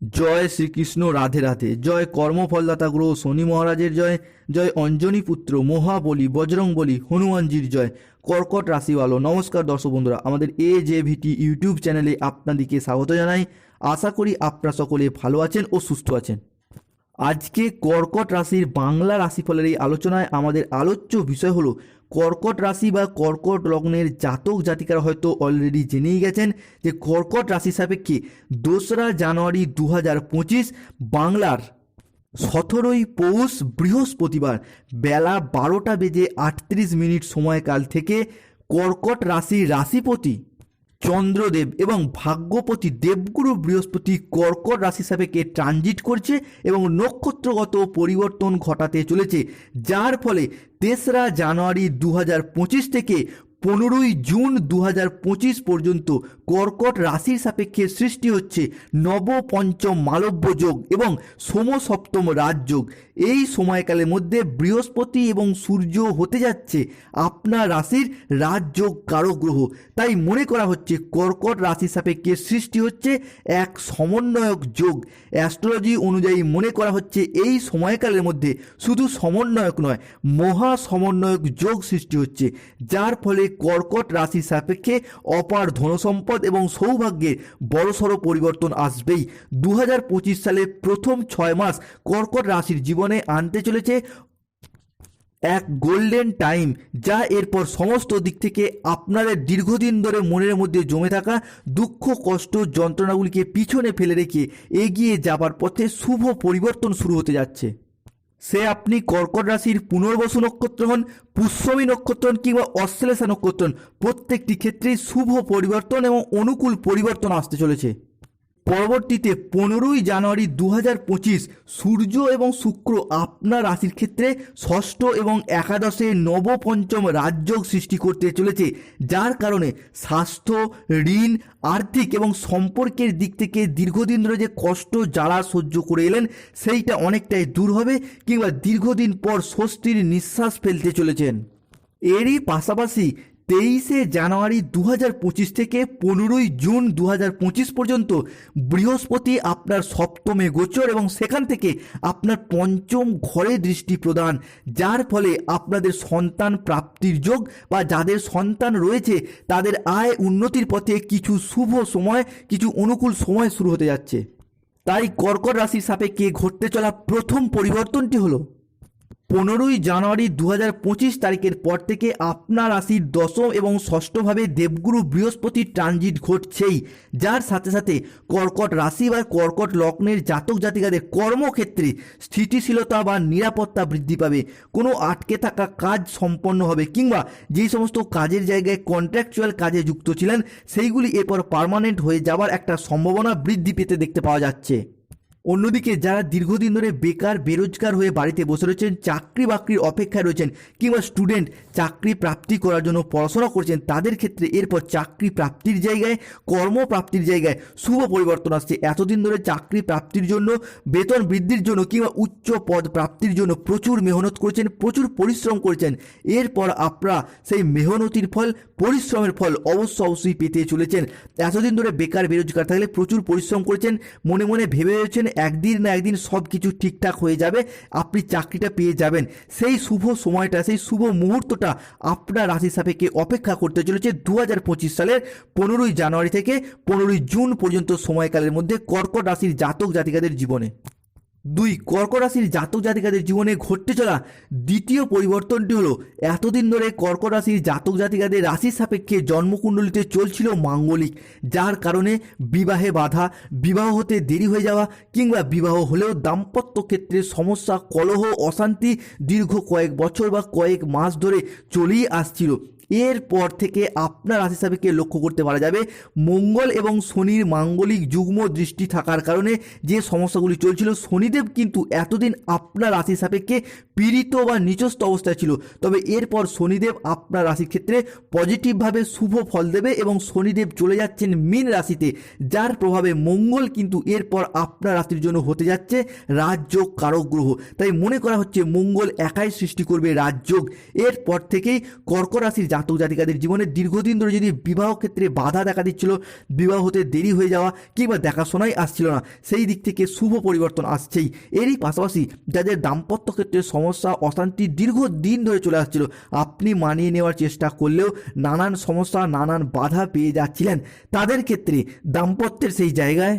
জয় শ্রীকৃষ্ণ, রাধে রাধে। জয় কর্মফলদাতা গ্রহ শনি মহারাজের জয়। জয় অঞ্জনী পুত্র, মহাবলী বজরং বলী হনুমানজির জয়। কর্কট রাশিওয়ালো, নমস্কার দর্শক বন্ধুরা, আমাদের এ জে ভিটি ইউটিউব চ্যানেলে আপনাদেরকে স্বাগত জানাই। আশা করি আপনারা সকলে ভালো আছেন ও সুস্থ আছেন। আজকে কর্কট রাশির বাংলা রাশিফলের এই আলোচনায় আমাদের আলোচ্য বিষয় হলো কর্কট রাশি বা কর্কট লগ্নের জাতক জাতিকারা হয়তো অলরেডি জেনেই গেছেন যে কর্কট রাশি সাপেক্ষে দোসরা জানুয়ারি দু হাজার পঁচিশ বাংলার সতেরোই পৌষ বৃহস্পতিবার বেলা বারোটা বেজে আটত্রিশ মিনিট সময়কাল থেকে কর্কট রাশি রাশিপতি চন্দ্রদেব এবং ভাগ্যপতি দেবগুরু বৃহস্পতি কর্কট রাশি সাপেক্ষে ট্রানজিট করছে এবং নক্ষত্রগত পরিবর্তন ঘটাতে চলেছে। যার ফলে তেসরা জানুয়ারি দু হাজার পঁচিশ থেকে পনেরোই জুন দু হাজার পঁচিশ পর্যন্ত কর্কট রাশির সাপেক্ষে সৃষ্টি হচ্ছে নবপঞ্চম মালব্য যোগ এবং সমসপ্তম রাজযোগ এই সময়কালের মধ্যে বৃহস্পতি এবং সূর্য হতে যাচ্ছে আপনার রাশির রাজযোগ কারক গ্রহ। তাই মনে করা হচ্ছে কর্কট রাশির সাপেক্ষে সৃষ্টি হচ্ছে এক সমন্বয়ক যোগ। অ্যাস্ট্রোলজি অনুযায়ী মনে করা হচ্ছে এই সময়কালের মধ্যে শুধু সমন্বয়ক নয়, মহা সমন্বয়ক যোগ সৃষ্টি হচ্ছে, যার ফলে কর্কট রাশির সাপেক্ষে অপার ধনসম্পদ এবং সৌভাগ্যের বড়সড় পরিবর্তন আসবেই। দু হাজার পঁচিশ সালের প্রথম ছয় মাস কর্কট রাশির জীবনে আনতে চলেছে এক গোল্ডেন টাইম, যা এরপর সমস্ত দিক থেকে আপনাদের দীর্ঘদিন ধরে মনের মধ্যে জমে থাকা দুঃখ, কষ্ট, যন্ত্রণাগুলিকে পিছনে ফেলে রেখে এগিয়ে যাবার পথে শুভ পরিবর্তন শুরু হতে যাচ্ছে। সে আপনি কর্কট রাশির পুনর্বসু নক্ষত্র হন, পুষ্যমী নক্ষত্র হন কিংবা অশ্লেষা নক্ষত্র হন, প্রত্যেকটি ক্ষেত্রেই শুভ পরিবর্তন এবং অনুকূল পরিবর্তন আসতে চলেছে। পরবর্তীতে পনেরোই জানুয়ারি দু সূর্য এবং শুক্র আপনার রাশির ক্ষেত্রে ষষ্ঠ এবং একাদশে নবপঞ্চম রাজযোগ সৃষ্টি করতে চলেছে, যার কারণে স্বাস্থ্য, ঋণ, আর্থিক এবং সম্পর্কের দিক থেকে দীর্ঘদিন ধরে যে কষ্ট, জ্বালা সহ্য করে এলেন, সেইটা অনেকটাই দূর হবে কিংবা দীর্ঘদিন পর স্বস্তির নিঃশ্বাস ফেলতে চলেছেন। এরই পাশাপাশি তেইশে জানুয়ারি দু থেকে পনেরোই জুন দু পর্যন্ত বৃহস্পতি আপনার সপ্তমে গোচর এবং সেখান থেকে আপনার পঞ্চম ঘরে দৃষ্টি প্রদান, যার ফলে আপনাদের সন্তান প্রাপ্তির যোগ বা যাদের সন্তান রয়েছে তাদের আয় উন্নতির পথে কিছু শুভ সময়, কিছু অনুকূল সময় শুরু হতে যাচ্ছে। তাই কর্কট রাশির সাপেক্ষে ঘটতে চলা প্রথম পরিবর্তনটি হলো পনেরোই জানুয়ারি দু তারিখের পর থেকে আপনার রাশির দশম এবং ষষ্ঠভাবে দেবগুরু বৃহস্পতির ট্রানজিট ঘটছেই। যার সাথে সাথে কর্কট রাশি বা কর্কট লগ্নের জাতক জাতিকাদের কর্মক্ষেত্রে স্থিতিশীলতা বা নিরাপত্তা বৃদ্ধি পাবে। কোনো আটকে থাকা কাজ সম্পন্ন হবে কিংবা যেই সমস্ত কাজের জায়গায় কন্ট্রাকচুয়াল কাজে যুক্ত ছিলেন, সেইগুলি এরপর পার্মানেন্ট হয়ে যাওয়ার একটা সম্ভাবনা বৃদ্ধি পেতে দেখতে পাওয়া যাচ্ছে। অন্যদিকে যারা দীর্ঘদিন ধরে বেকার, বেরোজগার হয়ে বাড়িতে বসে রয়েছেন চাকরি বাকরির অপেক্ষায় রয়েছেন কিংবা স্টুডেন্ট চাকরি প্রাপ্তি করার জন্য পড়াশোনা করছেন, তাদের ক্ষেত্রে এরপর চাকরি প্রাপ্তির জায়গায়, কর্মপ্রাপ্তির জায়গায় শুভ পরিবর্তন আসছে। এতদিন ধরে চাকরি প্রাপ্তির জন্য, বেতন বৃদ্ধির জন্য কিংবা উচ্চ পদ প্রাপ্তির জন্য প্রচুর মেহনত করেছেন, প্রচুর পরিশ্রম করেছেন। এরপর আপনারা সেই মেহনতির ফল, পরিশ্রমের ফল অবশ্য অবশ্যই পেতে চলেছেন। এতদিন ধরে বেকার, বেরোজগার থাকলে প্রচুর পরিশ্রম করেছেন, মনে মনে ভেবে রয়েছেন একদিন না একদিন সব কিছু ঠিকঠাক হয়ে যাবে, আপনি চাকরিটা পেয়ে যাবেন। সেই শুভ সময়টা, সেই শুভ মুহূর্তটা আপনার রাশি সাপেক্ষে অপেক্ষা করতে চলেছে দু হাজার পঁচিশ সালের পনেরোই জানুয়ারি থেকে পনেরোই জুন পর্যন্ত সময়কালের মধ্যে কর্কট রাশির জাতক জাতিকাদের জীবনে। দুই কর্কট রাশির জাতক জাতিকাদের জীবনে ঘটতে চলা দ্বিতীয় পরিবর্তনটি হলো, এতদিন ধরে কর্কট রাশির জাতক জাতিকাদের রাশির সাপেক্ষে জন্মকুণ্ডলিতে চলছিল মাঙ্গলিক, যার কারণে বিবাহে বাধা, বিবাহ হতে দেরি হয়ে যাওয়া কিংবা বিবাহ হলেও দাম্পত্য ক্ষেত্রে সমস্যা, কলহ, অশান্তি দীর্ঘ কয়েক বছর বা কয়েক মাস ধরে চলেই আসছিল। এরপর থেকে আপনার রাশি সাপেক্ষে লক্ষ্য করতে পারা যাবে মঙ্গল এবং শনির মাঙ্গলিক যুগ্ম দৃষ্টি থাকার কারণে যে সমস্যাগুলি চলছিল, শনিদেব কিন্তু এতদিন আপনার রাশি সাপেক্ষে পীড়িত বা নিচস্থ অবস্থায় ছিল। তবে এরপর শনিদেব আপনার রাশির ক্ষেত্রে পজিটিভভাবে শুভ ফল দেবে এবং শনিদেব চলে যাচ্ছেন মীন রাশিতে, যার প্রভাবে মঙ্গল কিন্তু এরপর আপনার রাশির জন্য হতে যাচ্ছে রাজযোগ কারক গ্রহ। তাই মনে করা হচ্ছে মঙ্গল একাই সৃষ্টি করবে রাজযোগ। এরপর থেকেই কর্ক রাশির জাতক জাতিকাদের জীবনে দীর্ঘদিন ধরে যদি বিবাহ ক্ষেত্রে বাধা দেখা দিচ্ছিল, বিবাহ হতে দেরি হয়ে যাওয়া কিংবা দেখাশোনাই আসছিল না, সেই দিক থেকে শুভ পরিবর্তন আসছেই। এরই পাশাপাশি যাদের দাম্পত্য ক্ষেত্রে সমস্যা, অশান্তি দীর্ঘদিন ধরে চলে আসছিল, আপনি মানিয়ে নেওয়ার চেষ্টা করলেও নানান সমস্যা, নানান বাধা পেয়ে যাচ্ছিলেন। তাদের ক্ষেত্রে দাম্পত্যের সেই জায়গায়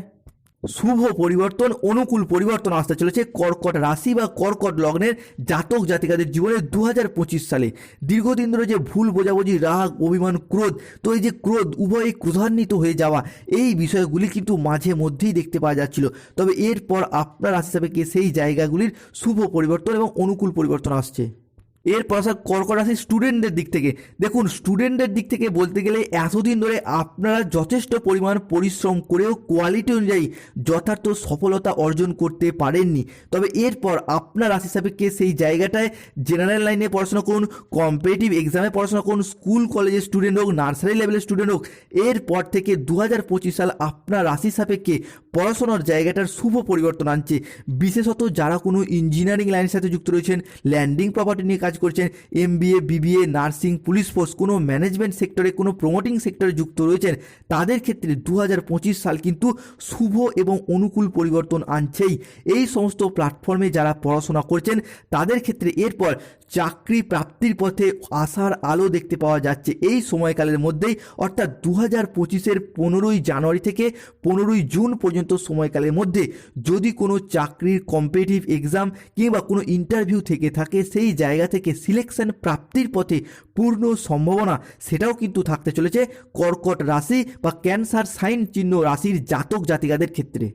শুভ পরিবর্তন, অনুকূল পরিবর্তন আসতে চলেছে কর্কট রাশি বা কর্কট লগ্নের জাতক জাতিকাদের জীবনে দু হাজার পঁচিশ সালে। দীর্ঘদিন ধরে যে ভুল বোঝাবুঝি, রাগ, অভিমান, ক্রোধ, তো এই যে ক্রোধ উভয়ই ক্রোধান্বিত হয়ে যাওয়া, এই বিষয়গুলি কিন্তু মাঝে মধ্যেই দেখতে পাওয়া যাচ্ছিল। তবে এরপর আপনার রাশি সাপেক্ষে সেই জায়গাগুলির শুভ পরিবর্তন এবং অনুকূল পরিবর্তন আসছে। এরপর আসা কর্কট রাশির স্টুডেন্টদের দিক থেকে। দেখুন স্টুডেন্টদের দিক থেকে বলতে গেলে এতদিন ধরে আপনারা যথেষ্ট পরিমাণ পরিশ্রম করেও কোয়ালিটি অনুযায়ী যথার্থ সফলতা অর্জন করতে পারেননি। তবে এরপর আপনার রাশি সাপেক্ষে সেই জায়গাটায় জেনারেল লাইনে পড়াশোনা করুন কম্পিটিটিভ এক্সামে পড়াশোনা করুন স্কুল কলেজের স্টুডেন্ট হোক নার্সারি লেভেলের স্টুডেন্ট হোক, এরপর থেকে দু হাজার পঁচিশ সাল আপনার রাশি সাপেক্ষে পড়াশোনার জায়গাটার শুভ পরিবর্তন আনছে। বিশেষত যারা কোনো ইঞ্জিনিয়ারিং লাইনের সাথে যুক্ত রয়েছেন ল্যান্ডিং প্রপার্টি নিয়ে কাজ করছেন MBA BBA nursing, police force, কোনো ম্যানেজমেন্ট সেক্টরে, কোনো প্রমোটিং সেক্টরে যুক্ত রয়েছেন। তাদের ক্ষেত্রে দু হাজার পঁচিশ সাল কিন্তু শুভ এবং অনুকূল পরিবর্তন আনছেই। এই সমস্ত প্ল্যাটফর্মে যারা পড়াশোনা করছেন, তাদের ক্ষেত্রে এরপর চাকরি প্রাপ্তির পথে আশার আলো দেখতে পাওয়া যাচ্ছে। এই সময়কালের মধ্যেই, অর্থাৎ দু হাজার পঁচিশের পনেরোই জানুয়ারি থেকে পনেরোই জুন পর্যন্ত সময়কালের মধ্যে, যদি কোনো চাকরির কম্পিটিটিভ এক্সাম কিংবা কোনো ইন্টারভিউ থেকে থাকে, সেই জায়গা থেকে সিলেকশন প্রাপ্তির পথে পূর্ণ সম্ভাবনা সেটাও কিন্তু থাকতে চলেছে কর্কট রাশি বা ক্যান্সার সাইন চিহ্ন রাশির জাতক জাতিকাদের ক্ষেত্রে।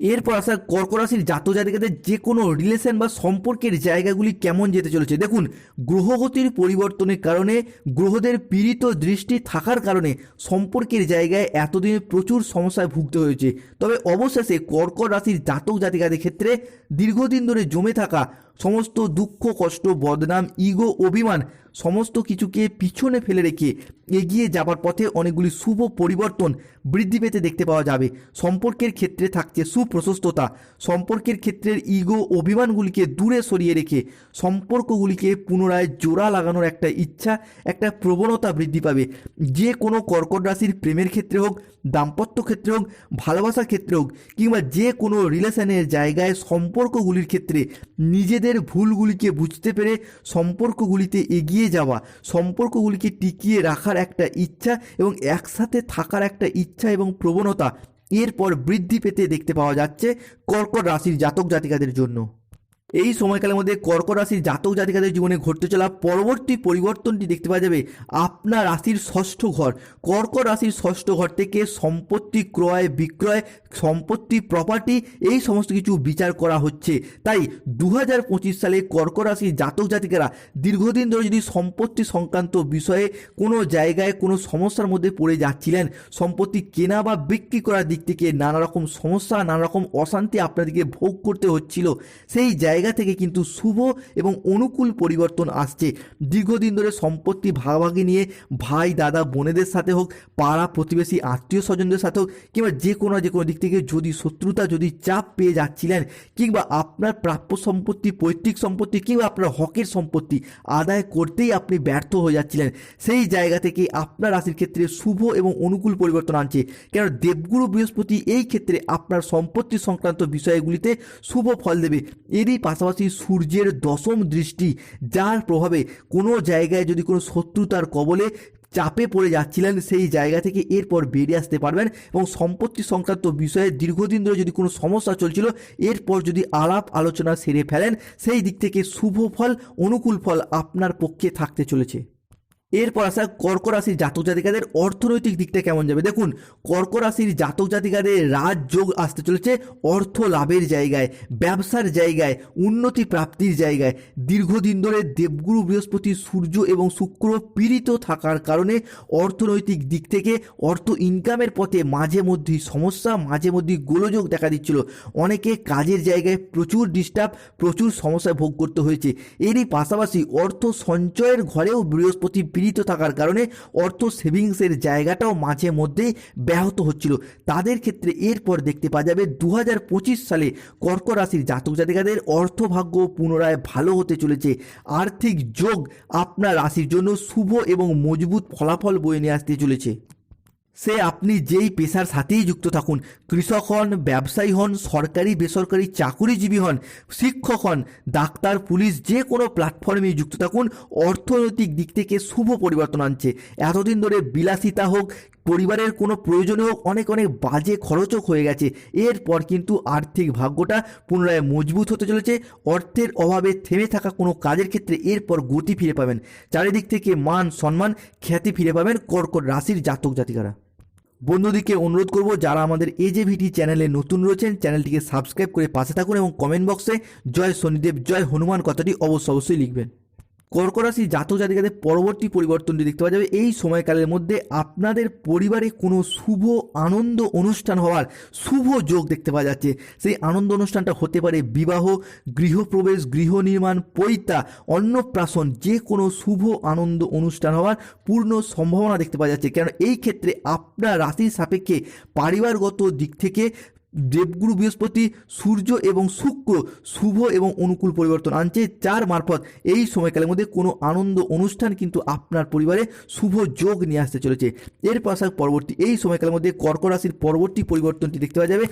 এরপর আসা কর্ক রাশির জাতক জাতিকাদের যে কোনো রিলেশন বা সম্পর্কের জায়গাগুলি কেমন যেতে চলেছে? দেখুন, গ্রহগতির পরিবর্তনের কারণে, গ্রহদের পীড়িত দৃষ্টি থাকার কারণে সম্পর্কের জায়গায় এতদিন প্রচুর সমস্যায় ভুগতে হয়েছে। তবে অবশেষে কর্কট রাশির জাতক জাতিকাদের ক্ষেত্রে দীর্ঘদিন ধরে জমে থাকা সমস্ত দুঃখ, কষ্ট, বদনাম ইগো অভিমান সমস্ত কিছুকে পিছনে ফেলে রেখে এগিয়ে যাবার পথে অনেকগুলি শুভ পরিবর্তন বৃদ্ধি পেতে দেখতে পাওয়া যাবে। সম্পর্কের ক্ষেত্রে থাকছে সুপ্রশস্ততা। সম্পর্কের ক্ষেত্রের ইগো অভিমানগুলিকে দূরে সরিয়ে রেখে সম্পর্কগুলিকে পুনরায় জোড়া লাগানোর একটা ইচ্ছা, একটা প্রবণতা বৃদ্ধি পাবে। যে কোনো কর্কট রাশির প্রেমের ক্ষেত্রে হোক, দাম্পত্য ক্ষেত্রে হোক, ভালোবাসার ক্ষেত্রে হোক, কিংবা যে কোনো রিলেশনের জায়গায় সম্পর্কগুলির ক্ষেত্রে নিজেদের ভুলগুলিকে বুঝতে পেরে সম্পর্কগুলিতে এগিয়ে যাওয়া, সম্পর্কগুলিকে টিকিয়ে রাখার একটা ইচ্ছা এবং একসাথে থাকার একটা ইচ্ছা এবং প্রবণতা এরপর বৃদ্ধি পেতে দেখতে পাওয়া যাচ্ছে কর্কট রাশির জাতক জাতিকাদের জন্য। এই সময়কালের মধ্যে কর্ক রাশির জাতক জাতিকাদের জীবনে ঘটতে চলা পরবর্তী পরিবর্তনটি দেখতে পাওয়া যাবে আপনার রাশির ষষ্ঠ ঘর। কর্ক রাশির ষষ্ঠ ঘর থেকে সম্পত্তি ক্রয়, বিক্রয়, সম্পত্তি প্রপার্টি এই সমস্ত কিছু বিচার করা হচ্ছে। তাই দু হাজার পঁচিশ সালে কর্ক রাশির জাতক জাতিকারা দীর্ঘদিন ধরে যদি সম্পত্তি সংক্রান্ত বিষয়ে কোনো জায়গায় কোনো সমস্যার মধ্যে পড়ে যাচ্ছিলেন, সম্পত্তি কেনা বা বিক্রি করার দিক থেকে নানা রকম সমস্যা নানা রকম অশান্তি আপনাদেরকে ভোগ করতে হচ্ছিল, সেই জায়গা থেকে কিন্তু শুভ এবং অনুকূল পরিবর্তন আসছে। দীর্ঘদিন ধরে সম্পত্তি ভাগাভাগি নিয়ে ভাই, দাদা, বোনেদের সাথে হোক, পাড়া প্রতিবেশী, আত্মীয় স্বজনদের সাথে হোক, কিংবা যে কোনো যে কোনো দিক থেকে যদি শত্রুতা, যদি চাপ পেয়ে যাচ্ছিলেন, কিংবা আপনার প্রাপ্য সম্পত্তি, পৈতৃক সম্পত্তি, কিংবা আপনার হকের সম্পত্তি আদায় করতেই আপনি ব্যর্থ হয়ে যাচ্ছিলেন, সেই জায়গা থেকে আপনার রাশির ক্ষেত্রে শুভ এবং অনুকূল পরিবর্তন আনছে। কেন দেবগুরু বৃহস্পতি এই ক্ষেত্রে আপনার সম্পত্তি সংক্রান্ত বিষয়গুলিতে শুভ ফল দেবে। এরই পাশাপাশি সূর্যের দশম দৃষ্টি, যার প্রভাবে কোনো জায়গায় যদি কোনো শত্রুতার কবলে চাপে পড়ে যাচ্ছিলেন, সেই জায়গা থেকে এরপর বেরিয়ে আসতে পারবেন এবং সম্পত্তি সংক্রান্ত বিষয়ে দীর্ঘদিন ধরে যদি কোনো সমস্যা চলছিল, এরপর যদি আলাপ আলোচনা সেরে ফেলেন, সেই দিক থেকে শুভ ফল, অনুকূল ফল আপনার পক্ষে থাকতে চলেছে। এরপর আসা কর্ক রাশির জাতক জাতিকাদের অর্থনৈতিক দিকটা কেমন যাবে? দেখুন কর্ক রাশির জাতক জাতিকাদের রাজযোগ আসতে চলেছে অর্থ লাভের জায়গায়, ব্যবসার জায়গায়, উন্নতি প্রাপ্তির জায়গায়। দীর্ঘদিন ধরে দেবগুরু বৃহস্পতি সূর্য এবং শুক্র পীড়িত থাকার কারণে অর্থনৈতিক দিক থেকে অর্থ ইনকামের পথে মাঝে মধ্যেই সমস্যা, মাঝে মধ্যেই গোলযোগ দেখা দিচ্ছিল। অনেকে কাজের জায়গায় প্রচুর ডিস্টার্ব প্রচুর সমস্যায় ভোগ করতে হয়েছে। এরই পাশাপাশি অর্থ সঞ্চয়ের ঘরেও বৃহস্পতি পীড়িত থাকার কারণে অর্থ সেভিংসের জায়গাটাও মাঝে মধ্যে ব্যাহত হচ্ছিল। তাদের ক্ষেত্রে এরপর দেখতে পাওয়া যাবে দু হাজার পঁচিশ সালে কর্ক রাশির জাতক জাতিকাদের অর্থভাগ্য পুনরায় ভালো হতে চলেছে। আর্থিক যোগ আপনার রাশির জন্য শুভ এবং মজবুত ফলাফল বয়ে নিয়ে আসতে চলেছে। সে আপনি যেই পেশার সাথেই যুক্ত থাকুন, কৃষক হন, ব্যবসায়ী হন, সরকারি, বেসরকারি চাকুরিজীবী হন, শিক্ষক হন, ডাক্তার, পুলিশ, যে কোনো প্ল্যাটফর্মে যুক্ত থাকুন, অর্থনৈতিক দিক থেকে শুভ পরিবর্তন আনছে। এতদিন ধরে বিলাসিতা হোক, পরিবারের কোনো প্রয়োজনে হোক, অনেক অনেক বাজে খরচও হয়ে গেছে। এরপর কিন্তু আর্থিক ভাগ্যটা পুনরায় মজবুত হতে চলেছে। অর্থের অভাবে থেমে থাকা কোনো কাজের ক্ষেত্রে এরপর গতি ফিরে পাবেন। চারিদিক থেকে মান, সম্মান, খ্যাতি ফিরে পাবেন কর্কট রাশির জাতক জাতিকারা। বন্ধুদিকে অনুরোধ করব, যারা আমাদের এজেভিটি চ্যানেলে নতুন রয়েছেন চ্যানেলটিকে সাবস্ক্রাইব করে পাশে থাকুন এবং কমেন্ট বক্সে জয় শনিদেব, জয় হনুমান কথাটি অবশ্য অবশ্যই লিখবেন। কর্ক রাশি জাতক জাতিকাদের পরবর্তী পরিবর্তনটি দেখতে পাওয়া যাবে। এই সময়কালের মধ্যে আপনাদের পরিবারে কোনো শুভ আনন্দ অনুষ্ঠান হওয়ার শুভ যোগ দেখতে পাওয়া যাচ্ছে। সেই আনন্দ অনুষ্ঠানটা হতে পারে বিবাহ, গৃহপ্রবেশ, গৃহ নির্মাণ, পৈতা, অন্নপ্রাশন, যে কোনো শুভ আনন্দ অনুষ্ঠান হওয়ার পূর্ণ সম্ভাবনা দেখতে পাওয়া যাচ্ছে। কেন? এই ক্ষেত্রে আপনার রাশির সাপেক্ষে পারিবারগত দিক থেকে দেবগুরু বৃহস্পতি, সূর্য এবং শুক্র শুভ এবং অনুকূল পরিবর্তন আনছে চার মারফত এই সময়কালের মধ্যে কোনো আনন্দ অনুষ্ঠান কিন্তু আপনার পরিবারে শুভ যোগ নিয়ে আসতে চলেছে। এর পাশাপাশি পরবর্তী এই সময়কালের মধ্যে কর্ক রাশির পরবর্তী পরিবর্তনটি দেখতে পাওয়া যাবে।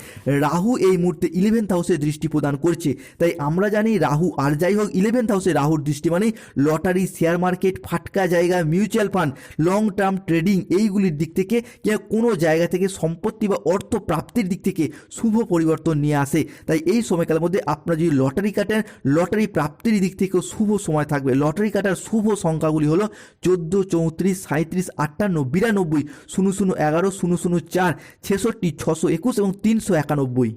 রাহু এই মুহূর্তে ইলেভেন্থ হাউসে দৃষ্টি প্রদান করছে। তাই আমরা জানি রাহু আর যাই হোক ইলেভেন্থ হাউসে রাহুর দৃষ্টি মানেই লটারি শেয়ার মার্কেট ফাটকা জায়গা mutual fund long term trading এইগুলির দিক থেকে কোনো জায়গা থেকে সম্পত্তি বা অর্থ প্রাপ্তির দিক থেকে শুভ পরিবর্তন নিয়ে আসে। তাই এই সময়কালের মধ্যে আপনারা যদি লটারি কাটেন, লটারি প্রাপ্তির দিক থেকেও শুভ সময় থাকবে। লটারি কাটার শুভ সংখ্যাগুলি হলো চোদ্দ, চৌত্রিশ সাঁত্রিশ আটান্ন, বিরানব্বই, শূন্য শূন্য, এগারো, শূন্য শূন্য, চার, ছেষট্টি, ছশো একুশ এবং তিনশো একানব্বই।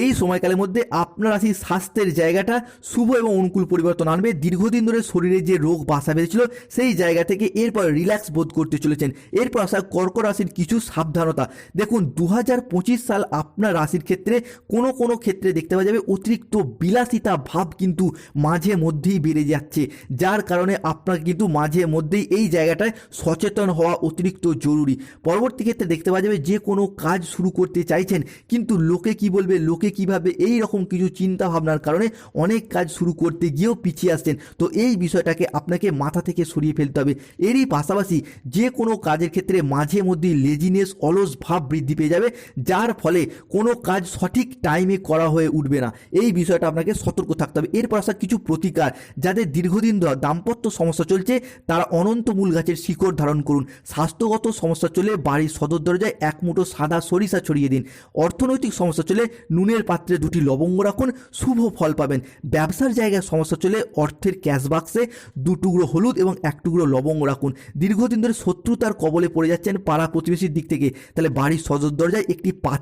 এই সময়কালের মধ্যে আপনার রাশির স্বাস্থ্যের জায়গাটা শুভ এবং অনুকূল পরিবর্তন আনবে। দীর্ঘদিন ধরে শরীরে যে রোগ বাসা বেঁধেছিল, সেই জায়গা থেকে এরপর রিল্যাক্স বোধ করতে চলেছেন। এরপর আসা কর্ক রাশির কিছু সাবধানতা। দেখুন দু হাজার পঁচিশ সাল আপনার রাশির ক্ষেত্রে কোনো কোনো ক্ষেত্রে দেখতে পাওয়া যাবে, অতিরিক্ত বিলাসিতা ভাব কিন্তু মাঝে মধ্যেই বেড়ে যাচ্ছে। যার কারণে আপনাকে কিন্তু মাঝে মধ্যেই এই জায়গাটায় সচেতন হওয়া অতিরিক্ত জরুরি। পরবর্তী ক্ষেত্রে দেখতে পাওয়া যাবে, যে কোনো কাজ শুরু করতে চাইছেন, কিন্তু লোকে কি বলবে? লোকে কীভাবে এই রকম কিছু চিন্তা ভাবনার কারণে অনেক কাজ শুরু করতে গিয়েও পিছিয়ে আসছেন? তো এই বিষয়টাকে আপনাকে মাথা থেকে সরিয়ে ফেলতে হবে। এরই পাশাপাশি যে কোনো কাজের ক্ষেত্রে মাঝে মধ্যে লেজিনেস অলস ভাব বৃদ্ধি পেয়ে যাবে, যার ফলে কোনো কাজ সঠিক টাইমে করা হয়ে উঠবে না। এই বিষয়টা আপনাকে সতর্ক থাকতে হবে। এরপর আসা কিছু প্রতিকার, যাদের দীর্ঘদিন ধরে দাম্পত্য সমস্যা চলছে, তারা অনন্ত মূল গাছের শিকড় ধারণ করুন। স্বাস্থ্যগত সমস্যা চলে বাড়ির সদর দরজায় এক মুঠো সাদা সরিষা ছড়িয়ে দিন। অর্থনৈতিক সমস্যা চলে নুনের পাত্রে দুটি লবঙ্গ রাখুন, শুভ ফল পাবেন। ব্যবসার জায়গায় সমস্যা চলে অর্থের ক্যাশ বাক্সে দু টুকরো হলুদ এবং এক টুকরো লবঙ্গ রাখুন। দীর্ঘদিন ধরে শত্রুতার কবলে পড়ে যাচ্ছেন পাড়া প্রতিবেশীর দিক থেকে। তাহলে বাড়ির সদর দরজায় একটি পাত্র